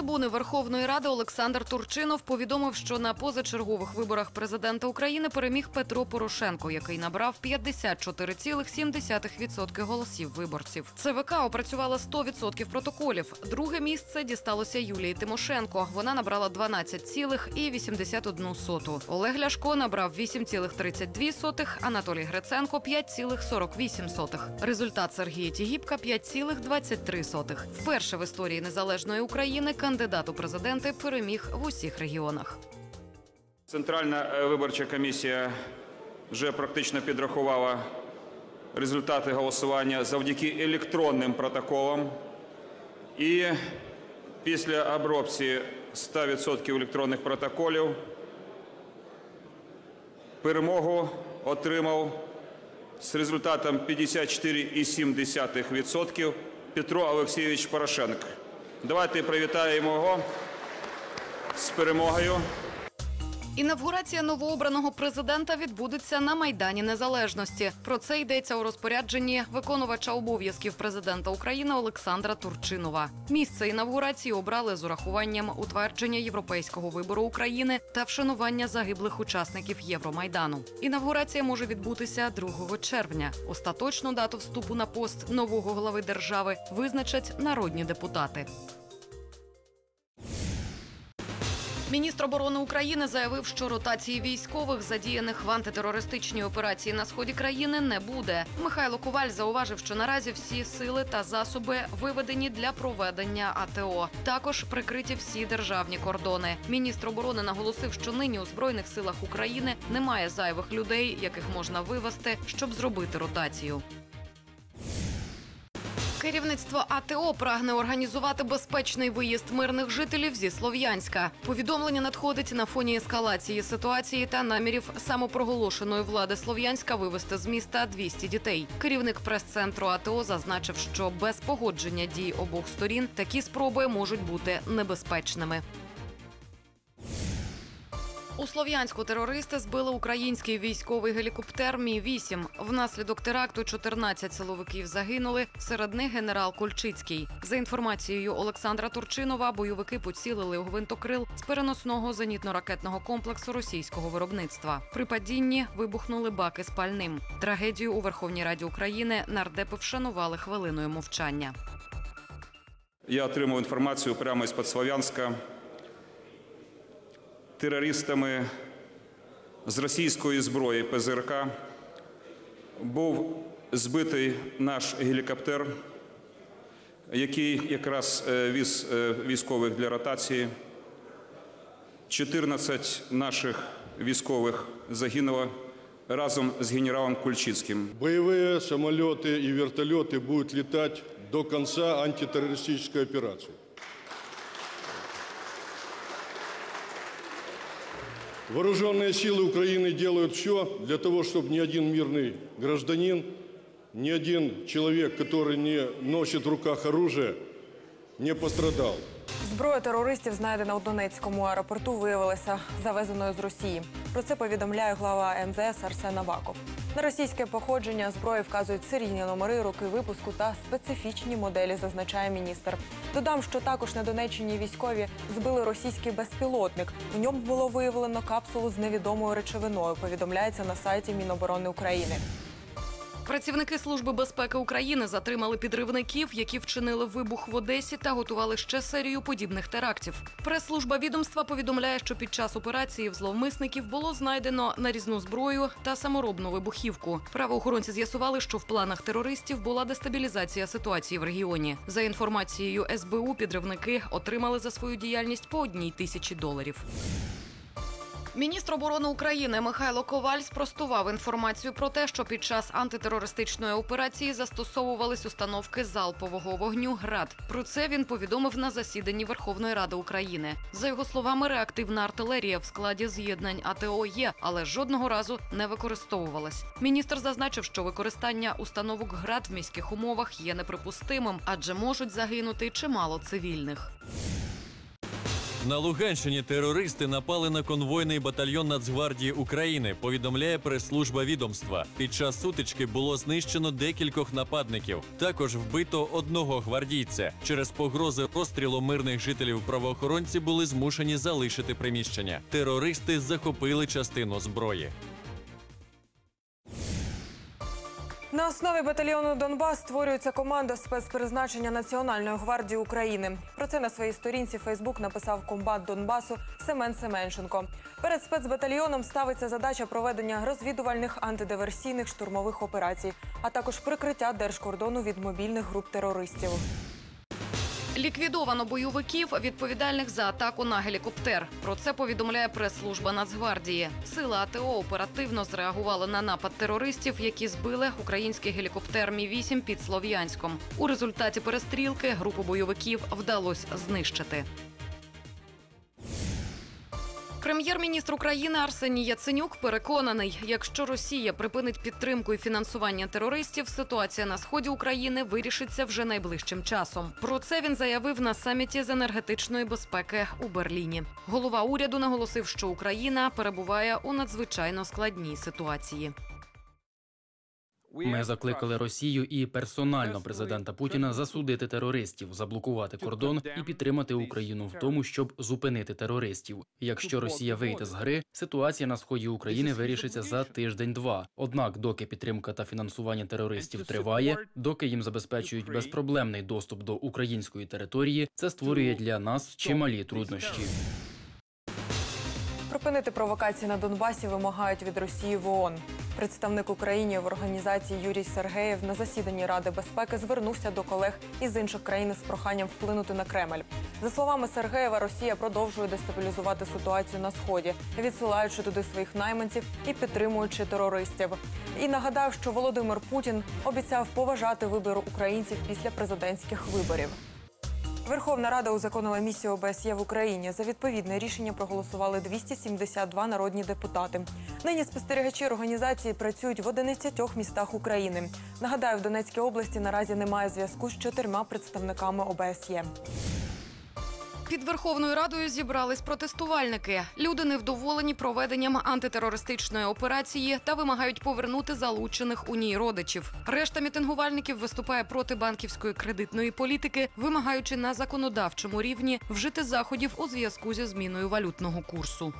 трибуни Верховної Ради Олександр Турчинов повідомив, що на позачергових виборах президента України переміг Петро Порошенко, який набрав 54,7% голосів виборців. ЦВК опрацювала 100% протоколів. Друге місце дісталося Юлії Тимошенко. Вона набрала 12,81. Олег Ляшко набрав 8,32, Анатолій Гриценко 5,48. Результат Сергія Тігіпка 5,23. Вперше в історії незалежної України кандидат у президенти переміг в усіх регіонах. Центральна е, виборча комісія вже практично підрахувала результати голосування завдяки електронним протоколам. І після обробці 100% електронних протоколів перемогу отримав з результатом 54,7% Петро Олексійович Порошенко. Давайте привітаємо його з перемогою. Інавгурація новообраного президента відбудеться на майдані Незалежності. Про це йдеться у розпорядженні виконувача обов'язків президента України Олександра Турчинова. Місце інавгурації обрали з урахуванням утвердження європейського вибору України та вшанування загиблих учасників Євромайдану. Інавгурація може відбутися 2 червня. Остаточну дату вступу на пост нового глави держави визначать народні депутати. Міністр оборони України заявив, що ротації військових, задіяних в антитерористичній операції на сході країни, не буде. Михайло Коваль зауважив, що наразі всі сили та засоби виведені для проведення АТО. Також прикриті всі державні кордони. Міністр оборони наголосив, що нині у збройних силах України немає зайвих людей, яких можна вивести, щоб зробити ротацію. Керівництво АТО прагне організувати безпечний виїзд мирних жителів зі Слов'янська. Повідомлення надходить на фоні ескалації ситуації та намірів самопроголошеної влади Слов'янська вивезти з міста 200 дітей. Керівник прес-центру АТО зазначив, що без погодження дій обох сторін такі спроби можуть бути небезпечними. У Слов'янську терористи збили український військовий гелікоптер Мі 8 Внаслідок теракту 14 силовиків загинули. Серед них генерал Кульчицький. За інформацією Олександра Турчинова, бойовики поцілили у гвинтокрил з переносного зенітно-ракетного комплексу російського виробництва. При падінні вибухнули баки з пальним. Трагедію у Верховній Раді України нардепи вшанували хвилиною мовчання. Я отримав інформацію прямо із Слов'янська Терористами з російської зброї ПЗРК був збитий наш гелікоптер, який якраз е, віз е, військових для ротації. 14 наших військових загинуло разом з генералом Кульчицьким. Боевые самолеты и вертолеты будут летать до конца антитеррористической операции. Вооруженные силы Украины делают все для того, чтобы ни один мирный гражданин, ни один человек, который не носит в руках оружие, не пострадал. Зброя терористів, знайдена у Донецькому аеропорту, виявилася завезеною з Росії. Про це повідомляє глава МЗС Арсен Аваков. На російське походження зброї вказують серійні номери, роки випуску та специфічні моделі, зазначає міністр. Додам, що також на Донеччині військові збили російський безпілотник. У ньому було виявлено капсулу з невідомою речовиною. Повідомляється на сайті Міноборони України. Працівники Служби безпеки України затримали підривників, які вчинили вибух в Одесі та готували ще серію подібних терактів. Прес-служба відомства повідомляє, що під час операції в зловмисників було знайдено нарізну зброю та саморобну вибухівку. Правоохоронці з'ясували, що в планах терористів була дестабілізація ситуації в регіоні. За інформацією СБУ, підривники отримали за свою діяльність по одній тисячі доларів. Міністр оборони України Михайло Коваль спростував інформацію про те, що під час антитерористичної операції застосовувались установки залпового вогню ГРАД. Про це він повідомив на засіданні Верховної Ради України. За його словами, реактивна артилерія в складі з'єднань АТО є, але жодного разу не використовувалась. Міністр зазначив, що використання установок ГРАД в міських умовах є неприпустимим, адже можуть загинути чимало цивільних. На Луганщині терористи напали на конвойний батальйон Нацгвардії України. Повідомляє прес-служба відомства. Під час сутички було знищено декількох нападників. Також вбито одного гвардійця. Через погрози розстрілу мирних жителів правоохоронці були змушені залишити приміщення. Терористи захопили частину зброї. На основі батальйону Донбас створюється команда спецпризначення Національної гвардії України. Про це на своїй сторінці Фейсбук написав комбат Донбасу Семен Семенченко. Перед спецбатальйоном ставиться задача проведення розвідувальних антидиверсійних штурмових операцій, а також прикриття держкордону від мобільних груп терористів. Ліквідовано бойовиків, відповідальних за атаку на гелікоптер. Про це повідомляє прес-служба Нацгвардії. Сили АТО оперативно зреагували на напад терористів, які збили український гелікоптер Мі 8 під Слов'янськом. У результаті перестрілки групу бойовиків вдалося знищити. Прем'єр-міністр України Арсеній Яценюк переконаний, якщо Росія припинить підтримку і фінансування терористів, ситуація на сході України вирішиться вже найближчим часом. Про це він заявив на саміті з енергетичної безпеки у Берліні. Голова уряду наголосив, що Україна перебуває у надзвичайно складній ситуації. Ми закликали Росію і персонально президента Путіна засудити терористів, заблокувати кордон і підтримати Україну в тому, щоб зупинити терористів. Якщо Росія вийде з гри, ситуація на сході України вирішиться за тиждень-два. Однак, доки підтримка та фінансування терористів триває, доки їм забезпечують безпроблемний доступ до української території, це створює для нас чималі труднощі. Припинити провокації на Донбасі вимагають від Росії в ООН. Представник України в організації Юрій Сергеєв на засіданні Ради безпеки звернувся до колег із інших країн з проханням вплинути на Кремль. За словами Сергеєва, Росія продовжує дестабілізувати ситуацію на сході, відсилаючи туди своїх найманців і підтримуючи терористів. І нагадав, що Володимир Путін обіцяв поважати вибір українців після президентських виборів. Верховна Рада узаконила місію ОБСЄ в Україні. За відповідне рішення проголосували 272 народні депутати. Нині спостерігачі організації працюють в 11 містах України. Нагадаю, в Донецькій області наразі немає зв'язку з чотирма представниками ОБСЄ. Під Верховною Радою зібрались протестувальники. Люди невдоволені проведенням антитерористичної операції та вимагають повернути залучених у ній родичів. Решта мітингувальників виступає проти банківської кредитної політики, вимагаючи на законодавчому рівні вжити заходів у зв'язку зі зміною валютного курсу.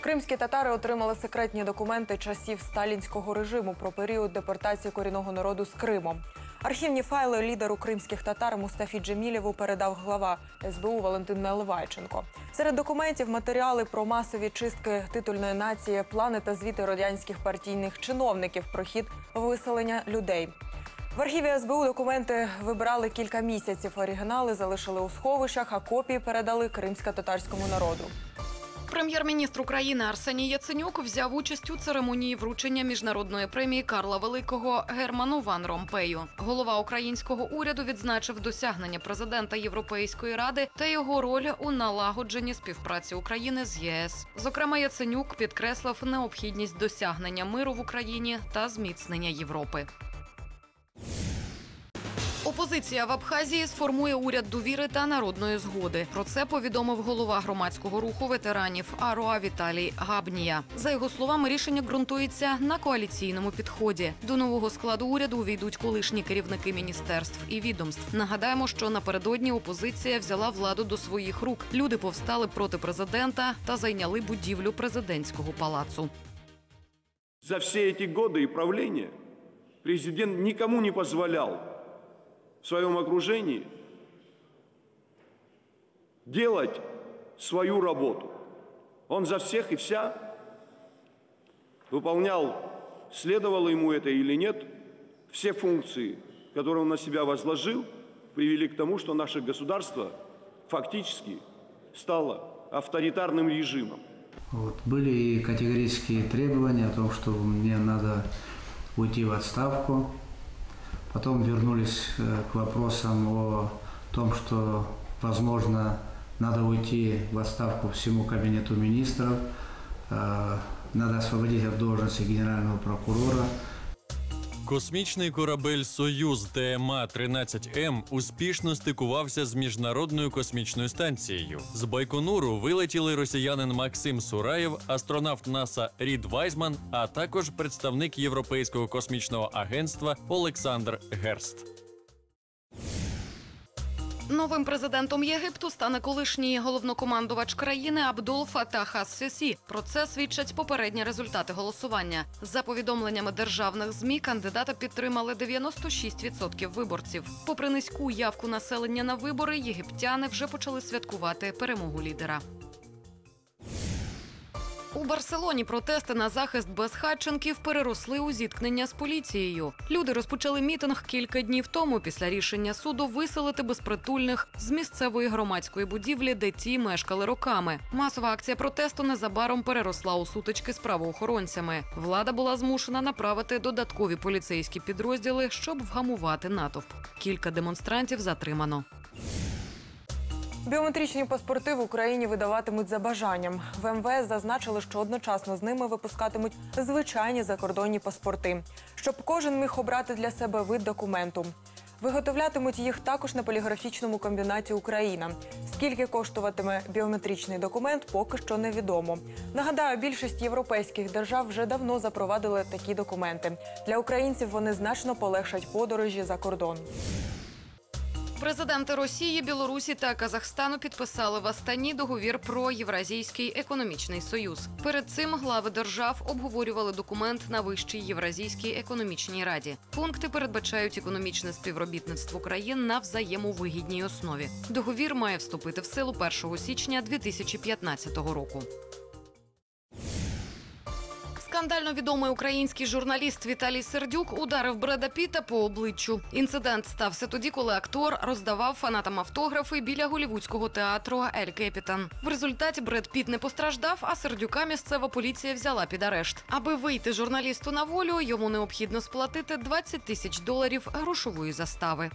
Кримські татари отримали секретні документи часів сталінського режиму про період депортації корінного народу з Криму. Архівні файли лідеру кримських татар Мустафі Джемілєву передав глава СБУ Валентин Наливайченко. Серед документів матеріали про масові чистки титульної нації, плани та звіти радянських партійних чиновників про хід виселення людей. В архіві СБУ документи вибирали кілька місяців. Оригінали залишили у сховищах, а копії передали кримсько-татарському народу. Прем'єр-міністр України Арсеній Яценюк взяв участь у церемонії вручення міжнародної премії Карла Великого Герману Ван Ромпею. Голова українського уряду відзначив досягнення президента Європейської ради та його роль у налагодженні співпраці України з ЄС. Зокрема, Яценюк підкреслив необхідність досягнення миру в Україні та зміцнення Європи. Опозиція в Абхазії сформує уряд довіри та народної згоди. Про це повідомив голова громадського руху ветеранів АРОА Віталій Габнія. За його словами, рішення ґрунтується на коаліційному підході. До нового складу уряду увійдуть колишні керівники міністерств і відомств. Нагадаємо, що напередодні опозиція взяла владу до своїх рук. Люди повстали проти президента та зайняли будівлю президентського палацу. За все эти годы и правления президент никому не позволял в своем окружении делать свою работу. Он за всех и вся выполнял, следовало ему это или нет, все функции, которые он на себя возложил, привели к тому, что наше государство фактически стало авторитарным режимом. Вот. Были и категорические требования о том, что мне надо уйти в отставку. Потом вернулись э, к вопросам о том, что, возможно, надо уйти в отставку всему кабинету министров, э, надо освободить от должности генерального прокурора. Космічний корабель Союз ТМА 13 М успішно стикувався з міжнародною космічною станцією. З Байконуру вилетіли росіянин Максим Сураєв, астронавт НАСА Рід Вайзман, а також представник Європейського космічного агентства Олександр Герст. Новим президентом Єгипту стане колишній головнокомандувач країни Абдул Фатах ас-Сісі. Про це свідчать попередні результати голосування. За повідомленнями державних змі кандидата підтримали 96% виборців. Попри низьку явку населення на вибори, єгиптяни вже почали святкувати перемогу лідера. У Барселоні протести на захист безхатченків переросли у зіткнення з поліцією. Люди розпочали мітинг кілька днів тому після рішення суду виселити безпритульних з місцевої громадської будівлі, де ті мешкали роками. Масова акція протесту незабаром переросла у сутички з правоохоронцями. Влада була змушена направити додаткові поліцейські підрозділи, щоб вгамувати натовп. Кілька демонстрантів затримано. Біометричні паспорти в Україні видаватимуть за бажанням. В МВС зазначили, що одночасно з ними випускатимуть звичайні закордонні паспорти, щоб кожен міг обрати для себе вид документу. Виготовлятимуть їх також на поліграфічному комбінаті Україна. Скільки коштуватиме біометричний документ, поки що невідомо. Нагадаю, більшість європейських держав вже давно запровадили такі документи. Для українців вони значно полегшать подорожі за кордон. Президенти Росії, Білорусі та Казахстану підписали в Астані договір про Євразійський економічний союз. Перед цим глави держав обговорювали документ на вищій Євразійській економічній раді. Пункти передбачають економічне співробітництво країн на взаємовигідній основі. Договір має вступити в силу 1 січня 2015 року. Скандально відомий український журналіст Віталій Сердюк ударив Бреда Піта по обличчю. Інцидент стався тоді, коли актор роздавав фанатам автографи біля голівудського театру Ель Кепітан. В результаті Бред Піт не постраждав, а Сердюка місцева поліція взяла під арешт. Аби вийти журналісту на волю, йому необхідно сплатити 20 тисяч доларів грошової застави.